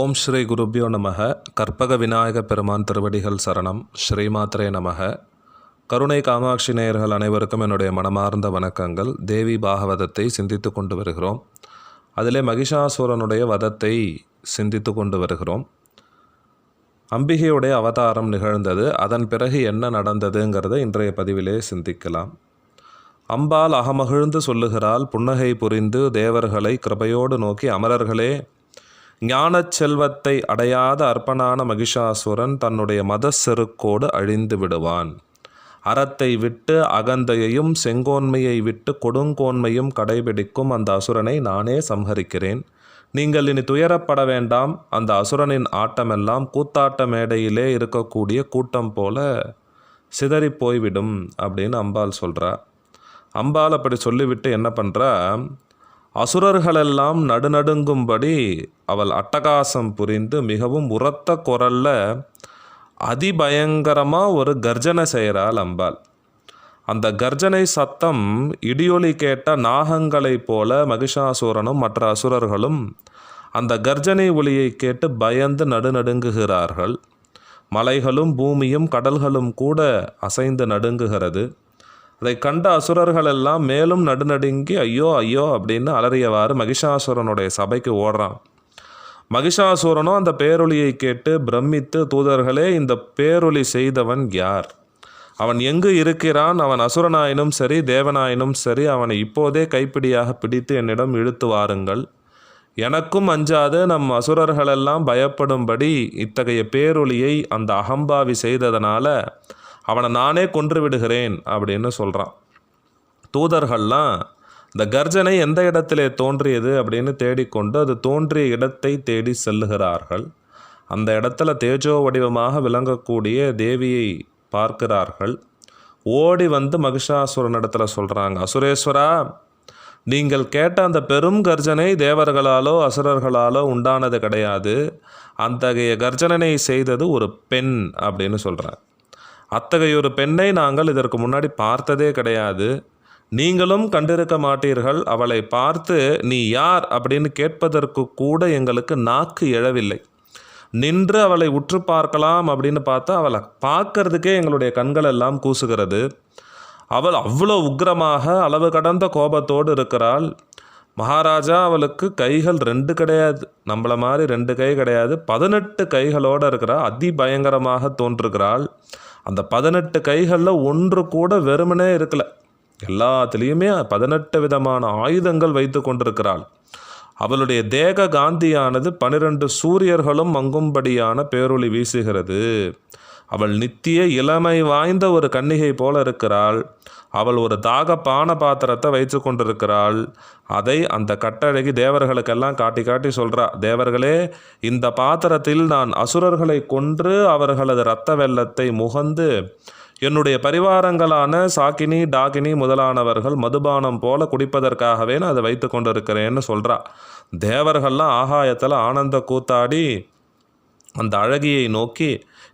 ஓம் ஸ்ரீ குருபியோ நமக கற்பக விநாயக பெருமான் திருவடிகள் சரணம். ஸ்ரீமாத்திரே நமக கருணை காமாட்சி நேயர்கள் அனைவருக்கும் என்னுடைய மனமார்ந்த வணக்கங்கள். தேவி பாகவதத்தை சிந்தித்து கொண்டு வருகிறோம். அதிலே மகிஷாசுரனுடைய வதத்தை சிந்தித்து கொண்டு வருகிறோம். அம்பிகையுடைய அவதாரம் நிகழ்ந்தது. அதன் பிறகு என்ன நடந்ததுங்கிறத இன்றைய பதிவிலே சிந்திக்கலாம். அம்பால் அகமகிழ்ந்து சொல்லுகிறாள் புன்னகை புரிந்து தேவர்களை கிருபையோடு நோக்கி அமரர்களே ஞானச் செல்வத்தை அடையாத அற்பனான மகிஷாசுரன் தன்னுடைய மத செருக்கோடு அழிந்து விடுவான். அறத்தை விட்டு அகந்தையையும் செங்கோன்மையை விட்டு கொடுங்கோன்மையும் கடைபிடிக்கும் அந்த அசுரனை நானே சம்ஹரிக்கிறேன். நீங்கள் இனி துயரப்பட வேண்டாம். அந்த அசுரனின் ஆட்டமெல்லாம் கூத்தாட்ட மேடையிலே இருக்கக்கூடிய கூட்டம் போல சிதறி போய்விடும் அப்படின்னு அம்பாள் சொல்கிறா அம்பாள் அப்படி சொல்லிவிட்டு என்ன பண்ணுறா அசுரர்களெல்லாம் நடுநடுங்கும்படி அவள் அட்டகாசம் புரிந்து மிகவும் உரத்த குரல்ல அதிபயங்கரமாக ஒரு கர்ஜனை செய்கிறாள் அம்பாள். அந்த கர்ஜனை சத்தம் இடியொலி கேட்ட நாகங்களைப் போல மகிஷாசுரனும் மற்ற அசுரர்களும் அந்த கர்ஜனை ஒளியை கேட்டு பயந்து நடுநடுங்குகிறார்கள். மலைகளும் பூமியும் கடல்களும் கூட அசைந்து நடுங்குகிறது. அதை கண்ட அசுரர்கள் எல்லாம் மேலும் நடுநடுங்கி ஐயோ ஐயோ அப்படின்னு அலறியவாறு மகிஷாசுரனுடைய சபைக்கு ஓடுறான். மகிஷாசுரனும் அந்த பேரொலியை கேட்டு பிரமித்து தூதர்களே இந்த பேரொலி செய்தவன் யார்? அவன் எங்கு இருக்கிறான்? அவன் அசுரனாயினும் சரி தேவனாயினும் சரி அவனை இப்போதே கைப்பிடியாக பிடித்து என்னிடம் இழுத்து வாருங்கள். எனக்கும் அஞ்சாது நம் அசுரர்களெல்லாம் பயப்படும்படி இத்தகைய பேரொலியை அந்த அகம்பாவி செய்ததனால அவனை நானே கொன்று விடுகிறேன் அப்படின்னு சொல்கிறான் தூதர்கள்லாம் இந்த கர்ஜனை எந்த இடத்திலே தோன்றியது? அப்படின்னு தேடிக்கொண்டு அது தோன்றிய இடத்தை தேடி செல்லுகிறார்கள். அந்த இடத்துல தேஜோ வடிவமாக விளங்கக்கூடிய தேவியை பார்க்கிறார்கள். ஓடி வந்து மகிஷாசுரன் இடத்துல சொல்கிறாங்க அசுரேஸ்வரா நீங்கள் கேட்ட அந்த பெரும் கர்ஜனை தேவர்களாலோ அசுரர்களாலோ உண்டானது கிடையாது. அத்தகைய கர்ஜனனை செய்தது ஒரு பெண் அப்படின்னு சொல்கிறேன் அத்தகைய ஒரு பெண்ணை நாங்கள் இதற்கு முன்னாடி பார்த்ததே கிடையாது. நீங்களும் கண்டிருக்க மாட்டீர்கள். அவளை பார்த்து நீ யார்? அப்படின்னு கேட்பதற்கு கூட எங்களுக்கு நாக்கு எழவில்லை. நின்று அவளை உற்று பார்க்கலாம் அப்படின்னு பார்த்தா அவளை பார்க்கறதுக்கே எங்களுடைய கண்கள் எல்லாம் கூசுகிறது. அவள் அவ்வளோ உக்கிரமாக அளவு கடந்த கோபத்தோடு இருக்கிறாள். மகாராஜா அவளுக்கு கைகள் ரெண்டு கிடையாது. நம்மளை மாதிரி ரெண்டு கை கிடையாது. பதினெட்டு கைகளோடு இருக்கிறா அதிபயங்கரமாக தோன்றுகிறாள். அந்த பதினெட்டு கைகளில் ஒன்று கூட வெறுமனே இருக்கல. எல்லாத்துலேயுமே பதினெட்டு விதமான ஆயுதங்கள் வைத்து கொண்டிருக்கிறாள். அவளுடைய தேக காந்தியானது பனிரெண்டு சூரியர்களும் மங்கும்படியான பேரொளி வீசுகிறது. அவள் நித்திய இளமை வாய்ந்த ஒரு கன்னிகை போல இருக்கிறாள். அவள் ஒரு தாக பான பாத்திரத்தை வைத்து கொண்டிருக்கிறாள். அதை அந்த கட்டழகி தேவர்களுக்கெல்லாம் காட்டி காட்டி சொல்கிறா தேவர்களே இந்த பாத்திரத்தில் நான் அசுரர்களை கொன்று அவர்களது இரத்த வெள்ளத்தை முகந்து என்னுடைய பரிவாரங்களான சாக்கினி டாகினி முதலானவர்கள் மதுபானம் போல குடிப்பதற்காகவே நான் அதை வைத்து கொண்டிருக்கிறேன்னு சொல்கிறா தேவர்கள்லாம் ஆகாயத்தில் ஆனந்த கூத்தாடி அந்த அழகியை நோக்கி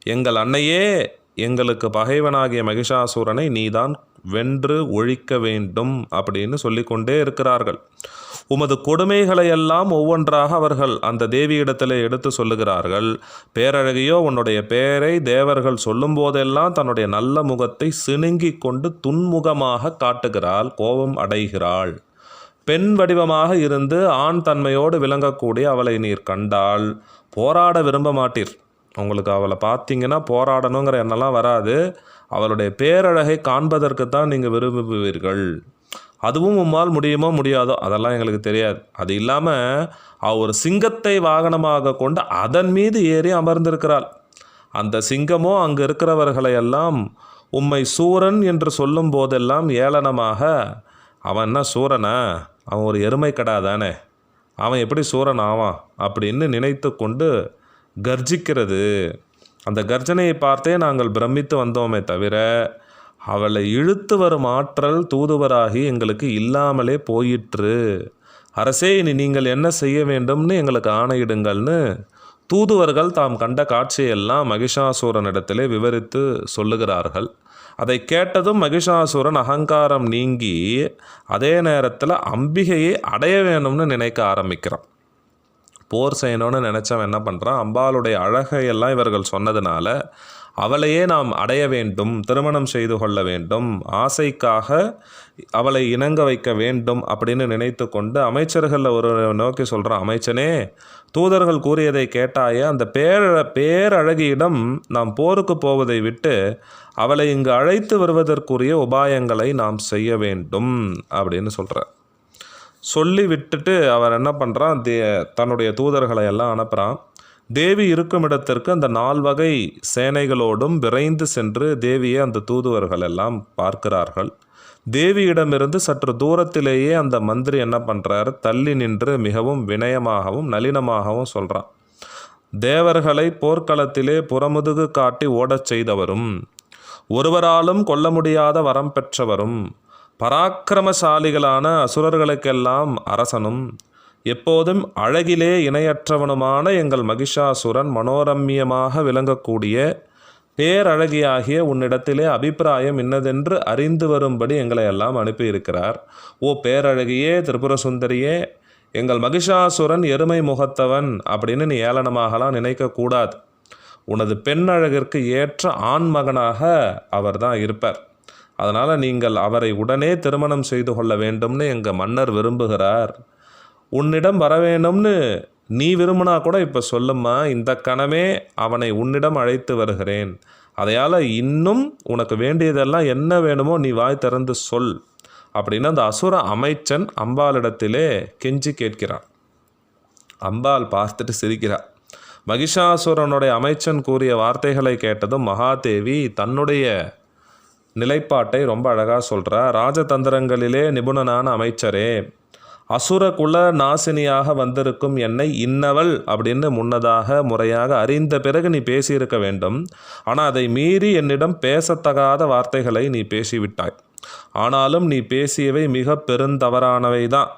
எங்கள் அன்னையே எங்களுக்கு பகைவனாகிய மகிஷாசூரனை நீதான் வென்று ஒழிக்க வேண்டும் அப்படின்னு சொல்லிக்கொண்டே இருக்கிறார்கள். உமது கொடுமைகளை எல்லாம் ஒவ்வொன்றாக அவர்கள் அந்த தேவியிடத்திலே எடுத்து சொல்லுகிறார்கள். பேரழகியோ உன்னுடைய பெயரை தேவர்கள் சொல்லும் போதெல்லாம் தன்னுடைய நல்ல முகத்தை சிணுங்கி கொண்டு துன்முகமாக காட்டுகிறாள் கோபம் அடைகிறாள். பெண் வடிவமாக இருந்து ஆண் தன்மையோடு விளங்கக்கூடிய அவளை நீர் கண்டால் போராட விரும்ப மாட்டீர். உங்களுக்கு அவளை பார்த்தீங்கன்னா போராடணுங்கிற எண்ணெல்லாம் வராது. அவளுடைய பேரழகை காண்பதற்கு தான் நீங்கள் விரும்புவீர்கள். அதுவும் உம்மால் முடியுமோ முடியாதோ? அதெல்லாம் எங்களுக்கு தெரியாது. அது இல்லாமல் அவ ஒரு சிங்கத்தை வாகனமாக கொண்டு அதன் மீது ஏறி அமர்ந்திருக்கிறாள். அந்த சிங்கமோ அங்கு இருக்கிறவர்களையெல்லாம் உம்மை சூரன் என்று சொல்லும் போதெல்லாம் ஏளனமாக அவன் என்ன சூரனா? அவன் ஒரு எருமை கடா தானே. அவன் எப்படி சூரன் ஆவான்? அப்படின்னு நினைத்து கொண்டு கர்ஜிக்கிறது. அந்த கர்ஜனையை பார்த்தே நாங்கள் பிரமித்து வந்தோமே தவிர அவளை இழுத்து வரும் ஆற்றல் தூதுவராகி எங்களுக்கு இல்லாமலே போயிற்று. அரசே இனி நீங்கள் என்ன செய்ய வேண்டும்னு எங்களுக்கு ஆணையிடுங்கள்னு தூதுவர்கள் தாம் கண்ட காட்சியெல்லாம் மகிஷாசூரனிடத்திலே விவரித்து சொல்லுகிறார்கள். அதை கேட்டதும் மகிஷாசுரன் அகங்காரம் நீங்கி அதே நேரத்தில் அம்பிகையை அடைய வேணும்னு நினைக்க ஆரம்பிக்கிறான். போர் செய்யணும்னு நினச்சவன் என்ன பண்ணுறான் அம்பாளுடைய அழகையெல்லாம் இவர்கள் சொன்னதுனால அவளையே நாம் அடைய வேண்டும் திருமணம் செய்து கொள்ள வேண்டும் ஆசைக்காக அவளை இணங்க வைக்க வேண்டும் அப்படின்னு நினைத்து கொண்டு அமைச்சர்களில் ஒரு நோக்கி சொல்கிறான் அமைச்சனே தூதர்கள் கூறியதை கேட்டாயே அந்த பேர பேரழகியிடம் நாம் போருக்கு போவதை விட்டு அவளை இங்கு அழைத்து வருவதற்குரிய உபாயங்களை நாம் செய்ய வேண்டும் அப்படின்னு சொல்கிறார் சொல்லி விட்டுட்டு அவர் என்ன பண்ணுறான் தே தன்னுடைய தூதர்களை எல்லாம் அனுப்புகிறான் தேவி இருக்கும் இடத்திற்கு அந்த நால்வகை சேனைகளோடும் விரைந்து சென்று தேவியை அந்த தூதுவர்கள் எல்லாம் பார்க்கிறார்கள். தேவியிடமிருந்து சற்று தூரத்திலேயே அந்த மந்திரி என்ன பண்ணுறாரு தள்ளி நின்று மிகவும் வினயமாகவும் நளினமாகவும் சொல்கிறான் தேவர்களை போர்க்களத்திலே புறமுதுகு காட்டி ஓடச் செய்தவரும் ஒருவராலும் கொல்ல முடியாத வரம் பெற்றவரும் பராக்கிரமசாலிகளான அசுரர்களுக்கெல்லாம் அரசனும் எப்போதும் அழகிலே இணையற்றவனுமான எங்கள் மகிஷாசுரன் மனோரம்யமாக விளங்கக்கூடிய பேரழகியாகிய உன்னிடத்திலே அபிப்பிராயம் இன்னதென்று அறிந்து வரும்படி எங்களை எல்லாம் அனுப்பியிருக்கிறார். ஓ பேரழகியே திரிபுர சுந்தரியே எங்கள் மகிஷாசுரன் எருமை முகத்தவன் அப்படின்னு நீ ஏளனமாகலாம் நினைக்கக்கூடாது. உனது பெண் அழகிற்கு ஏற்ற ஆண் மகனாக இருப்பார். அதனால் நீங்கள் அவரை உடனே திருமணம் செய்து கொள்ள வேண்டும்னு எங்கள் மன்னர் விரும்புகிறார். உன்னிடம் வர வேணும்னு நீ விரும்பினா கூட இப்போ சொல்லும்மா இந்த கணமே அவனை உன்னிடம் அழைத்து வருகிறேன். அதையால் இன்னும் உனக்கு வேண்டியதெல்லாம் என்ன வேணுமோ நீ வாய் திறந்து சொல் அப்படின்னு அந்த அசுர அமைச்சன் அம்பாளிடத்திலே கெஞ்சி கேட்கிறான். அம்பாள் பார்த்துட்டு சிரிக்கிறாள் மகிஷாசுரனுடைய அமைச்சன் கூறிய வார்த்தைகளை கேட்டதும் மகாதேவி தன்னுடைய நிலைப்பாட்டை ரொம்ப அழகாக சொல்கிறா ராஜதந்திரங்களிலே நிபுணனான அமைச்சரே அசுரகுல நாசினியாக வந்திருக்கும் என்னை இன்னவள் அப்படின்னு முன்னதாக முறையாக அறிந்த பிறகு நீ பேசியிருக்க வேண்டும். ஆனால் அதை மீறி என்னிடம் பேசத்தகாத வார்த்தைகளை நீ பேசிவிட்டாய். ஆனாலும் நீ பேசியவை மிக பெருந்தவறானவை தான்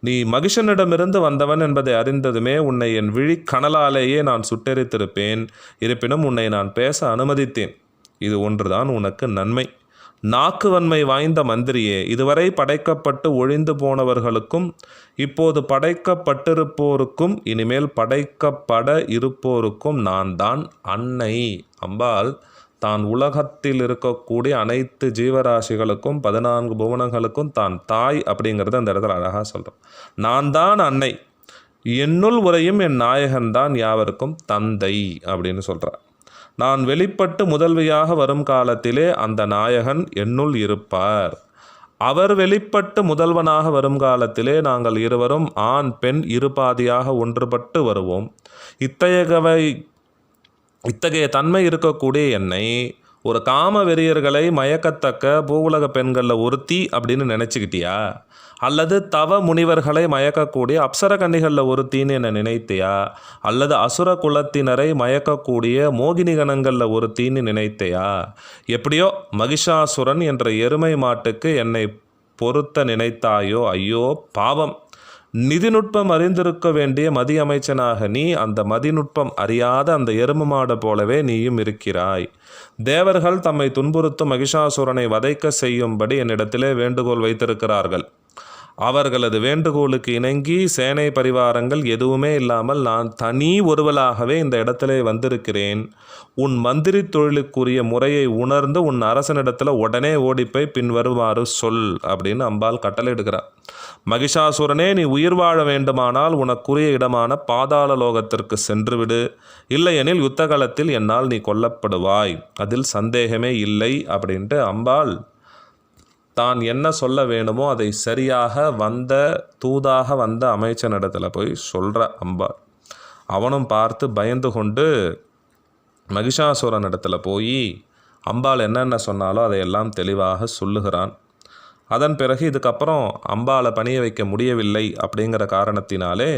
நீ மகிஷனிடமிருந்து வந்தவன் என்பதை அறிந்ததுமே உன்னை என் விழி கனலாலேயே நான் சுட்டெரித்திருப்பேன். இருப்பினும் உன்னை நான் பேச அனுமதித்தேன். இது ஒன்றுதான் உனக்கு நன்மை. நாக்குவன்மை வாய்ந்த மந்திரியே இதுவரை படைக்கப்பட்டு ஒழிந்து போனவர்களுக்கும் இப்போது படைக்கப்பட்டிருப்போருக்கும் இனிமேல் படைக்கப்பட இருப்போருக்கும் நான் தான் அன்னை. அம்பாள் தான் உலகத்தில் இருக்கக்கூடிய அனைத்து ஜீவராசிகளுக்கும் பதினான்கு புவனங்களுக்கும் தான் தாய் அப்படிங்கிறத அந்த இடத்துல அழகாக சொல்கிறோம் நான் தான் அன்னை. என்னுள் உரையும் என் நாயகன்தான் யாவருக்கும் தந்தை அப்படின்னு சொல்கிறார் நான் வெளிப்பட்டு முதல்வியாக வரும் காலத்திலே அந்த நாயகன் என்னுள் இருப்பார். அவர் வெளிப்பட்டு முதல்வனாக வரும் காலத்திலே நாங்கள் இருவரும் ஆண் பெண் இருபாதியாக ஒன்றுபட்டு வருவோம். இத்தகையவை இத்தகைய தன்மை இருக்கக்கூடிய என்னை ஒரு காம வெறியர்களை மயக்கத்தக்க பூவுலக பெண்களில் ஒருத்தி அப்படின்னு நினச்சிக்கிட்டியா? அல்லது தவ முனிவர்களை மயக்கக்கூடிய அப்சர கன்னிகளில் ஒருத்தின்னு என்னை நினைத்தியா? அல்லது அசுர குலத்தினரை மயக்கக்கூடிய மோகினி கணங்களில் ஒருத்தின்னு நினைத்தையா? எப்படியோ மகிஷாசுரன் என்ற எருமை மாட்டுக்கு என்னை பொருத்த நினைத்தாயோ ஐயோ பாவம். நிதிநுட்பம் அறிந்திருக்க வேண்டிய மதி அமைச்சனாக நீ அந்த மதிநுட்பம் அறியாத அந்த எரும மாடு போலவே நீயும் இருக்கிறாய். தேவர்கள் தம்மை துன்புறுத்தும் மகிஷாசுரனை வதைக்க செய்யும்படி என்னிடத்திலே வேண்டுகோள் வைத்திருக்கிறார்கள். அவர்களது வேண்டுகோளுக்கு இணங்கி சேனை பரிவாரங்கள் எதுவுமே இல்லாமல் நான் தனி ஒருவலாகவே இந்த இடத்திலே வந்திருக்கிறேன். உன் மந்திரி தொழிலுக்குரிய முறையை உணர்ந்து உன் அரசனிடத்தில் உடனே ஓடிப்போய் பின்வருமாறு சொல் அப்படின்னு அம்பாள் கட்டளையிடுகிறார் மகிஷாசுரனே நீ உயிர் வாழ வேண்டுமானால் உனக்குரிய இடமான பாதாள லோகத்திற்கு சென்றுவிடு. இல்லையெனில் யுத்த காலத்தில் என்னால் நீ கொல்லப்படுவாய். அதில் சந்தேகமே இல்லை அப்படின்ட்டு அம்பாள் தான் என்ன சொல்ல வேணுமோ அதை சரியாக வந்த தூதாக வந்த அமைச்சனிடத்தில் போய் சொல்கிற அம்பாள் அவனும் பார்த்து பயந்து கொண்டு மகிஷாசுரன் இடத்துல போய் அம்பாள் என்னென்ன சொன்னாலோ அதையெல்லாம் தெளிவாக சொல்லுகிறான். அதன் பிறகு இதுக்கப்புறம் அம்பாளை பணிய வைக்க முடியவில்லை அப்படிங்கிற காரணத்தினாலே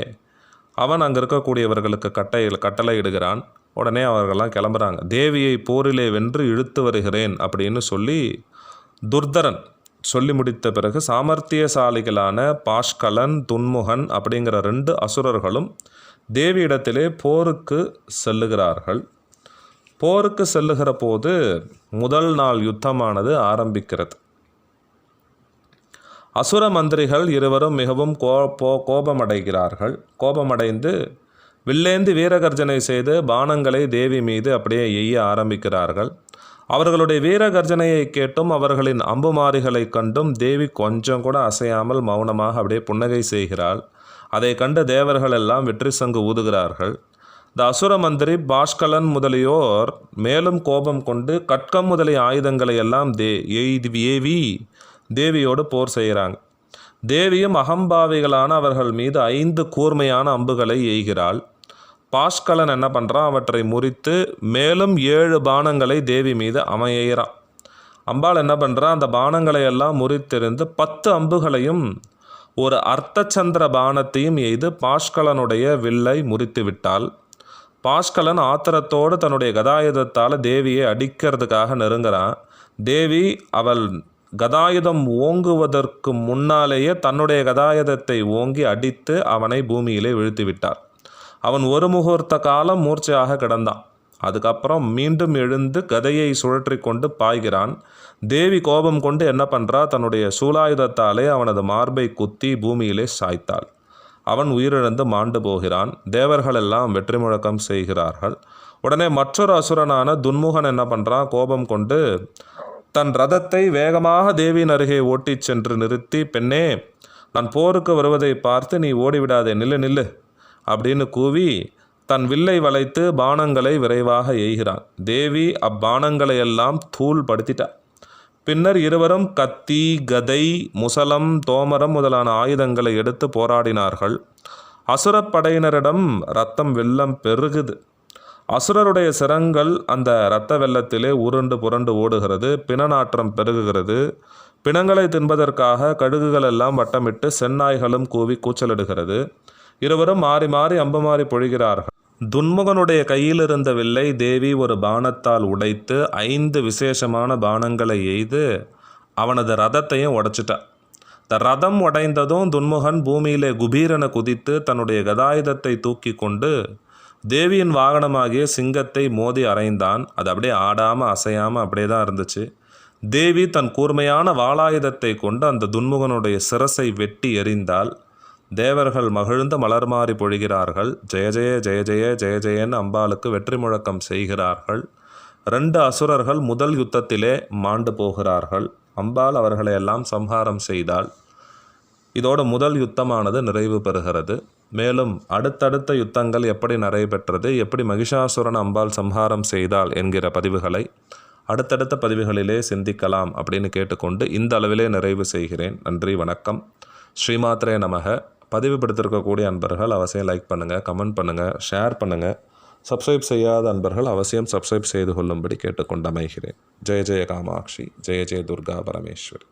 அவன் அங்கே இருக்கக்கூடியவர்களுக்கு கட்டை கட்டளை இடுகிறான். உடனே அவர்கள்லாம் கிளம்புறாங்க. தேவியை போரிலே வென்று இழுத்து வருகிறேன் அப்படின்னு சொல்லி துர்தரன் சொல்லி முடித்த பிறகு சாமர்த்தியசாலிகளான பாஷ்கலன் துன்முகன் அப்படிங்கிற ரெண்டு அசுரர்களும் தேவியிடத்திலே போருக்கு செல்லுகிறார்கள். போருக்கு செல்லுகிற போது முதல் நாள் யுத்தமானது ஆரம்பிக்கிறது. அசுர மந்திரிகள் இருவரும் மிகவும் கோ போ கோபமடைகிறார்கள். கோபமடைந்து வில்லேந்து வீரகர்ஜனை செய்து பானங்களை தேவி மீது அப்படியே எய்ய ஆரம்பிக்கிறார்கள். அவர்களுடைய வீர கர்ஜனையை கேட்டும் அவர்களின் அம்புமாரிகளை கண்டும் தேவி கொஞ்சம் கூட அசையாமல் மௌனமாக அப்படியே புன்னகை செய்கிறாள். அதை கண்டு தேவர்கள் எல்லாம் வெற்றி சங்கு ஊதுகிறார்கள். இந்த அசுர மந்திரி பாஷ்கலன் முதலியோர் மேலும் கோபம் கொண்டு கட்கம் முதலிய ஆயுதங்களை எல்லாம் தே எய்தி ஏவி தேவியோடு போர் செய்கிறாங்க. தேவியும் அகம்பாவிகளான அவர்கள் மீது ஐந்து கூர்மையான அம்புகளை எய்கிறாள். பாஷ்கலன் என்ன பண்ணுறான் அவற்றை முறித்து மேலும் ஏழு பானங்களை தேவி மீது அமையிறான் அம்பாள் என்ன பண்ணுறா அந்த பானங்களை எல்லாம் முறித்திருந்து பத்து அம்புகளையும் ஒரு அர்த்தச்சந்திர பானத்தையும் எய்து பாஷ்கலனுடைய வில்லை முறித்து விட்டாள் பாஷ்கலன் ஆத்திரத்தோடு தன்னுடைய கதாயுதத்தால் தேவியை அடிக்கிறதுக்காக நெருங்குறான் தேவி அவள் கதாயுதம் ஓங்குவதற்கு முன்னாலேயே தன்னுடைய கதாயுதத்தை ஓங்கி அடித்து அவனை பூமியிலே வீழ்த்தி விட்டார் அவன் ஒரு முகூர்த்த காலம் மூர்ச்சையாக கிடந்தான். அதுக்கப்புறம் மீண்டும் எழுந்து கதையை சுழற்றி கொண்டு பாய்கிறான். தேவி கோபம் கொண்டு என்ன பண்ணுறா தன்னுடைய சூலாயுதத்தாலே அவனது மார்பை குத்தி பூமியிலே சாய்த்தாள். அவன் உயிரிழந்து மாண்டு போகிறான். தேவர்கள் எல்லாம் வெற்றி முழக்கம் செய்கிறார்கள். உடனே மற்றொரு அசுரனான துன்முகன் என்ன பண்ணுறான் கோபம் கொண்டு தன் ரதத்தை வேகமாக தேவியின் அருகே ஓட்டிச் சென்று நிறுத்தி பெண்ணே நான் போருக்கு வருவதை பார்த்து நீ ஓடிவிடாதே. நில்லு நில்லு. அப்படின்னு கூவி தன் வில்லை வளைத்து பானங்களை விரைவாக எய்கிறான். தேவி அப்பானங்களை எல்லாம் தூள் படுத்திட்டா. பின்னர் இருவரும் கத்தி கதை முசலம் தோமரம் முதலான ஆயுதங்களை எடுத்து போராடினார்கள். அசுரப்படையினரிடம் ரத்தம் வெள்ளம் பெருகுது. அசுரருடைய சிரங்கள் அந்த இரத்த வெள்ளத்திலே உருண்டு புரண்டு ஓடுகிறது பிணநாற்றம் பெருகுகிறது. பிணங்களை தின்பதற்காக கழுகுகள் எல்லாம் வட்டமிட்டு செந்நாய்களும் கூவி கூச்சலிடுகிறது. இருவரும் மாறி மாறி அம்பு மாறி பொழிகிறார்கள். துன்முகனுடைய கையில் இருந்த வில்லை தேவி ஒரு பானத்தால் உடைத்து ஐந்து விசேஷமான பானங்களை எய்து அவனது ரதத்தையும் உடைச்சிட்டா. இந்த ரதம் உடைந்ததும் துன்முகன் பூமியிலே குபீரனை குதித்து தன்னுடைய கதாயுதத்தை தூக்கி கொண்டு தேவியின் வாகனமாகிய சிங்கத்தை மோதி அறைந்தான். அது அப்படியே ஆடாமல் அசையாமல் அப்படியே தான் இருந்துச்சு. தேவி தன் கூர்மையான வாளாயுதத்தை கொண்டு அந்த துன்முகனுடைய சிரசை வெட்டி எறிந்தாள். தேவர்கள் மகிழ்ந்து மலர்மாறி பொழிகிறார்கள். ஜெய ஜெய ஜெய ஜெய ஜெய ஜெயன் அம்பாளுக்கு வெற்றி முழக்கம் செய்கிறார்கள். ரெண்டு அசுரர்கள் முதல் யுத்தத்திலே மாண்டு போகிறார்கள். அம்பாள் அவர்களை எல்லாம் சம்ஹாரம் செய்தாள். இதோட முதல் யுத்தமானது நிறைவு பெறுகிறது. மேலும் அடுத்தடுத்த யுத்தங்கள் எப்படி நடைபெற்றது எப்படி மகிஷாசுரன் அம்பாள் சம்ஹாரம் செய்தாள் என்கிற பதிவுகளை அடுத்தடுத்த பதிவுகளிலே சிந்திக்கலாம் அப்படின்னு கேட்டுக்கொண்டு இந்த அளவிலே நிறைவு செய்கிறேன். நன்றி வணக்கம். ஸ்ரீமாத்ரே நமக. பதிவு படுத்திருக்கக்கூடிய அன்பர்கள் அவசியம் லைக் பண்ணுங்கள் கமெண்ட் பண்ணுங்கள் ஷேர் பண்ணுங்கள் சப்ஸ்கிரைப் செய்யாத அன்பர்கள் அவசியம் சப்ஸ்கிரைப் செய்து கொள்ளும்படி கேட்டுக்கொண்டு அமைகிறேன். ஜெய ஜெய காமாட்சி ஜெய ஜெய துர்கா பரமேஸ்வரி.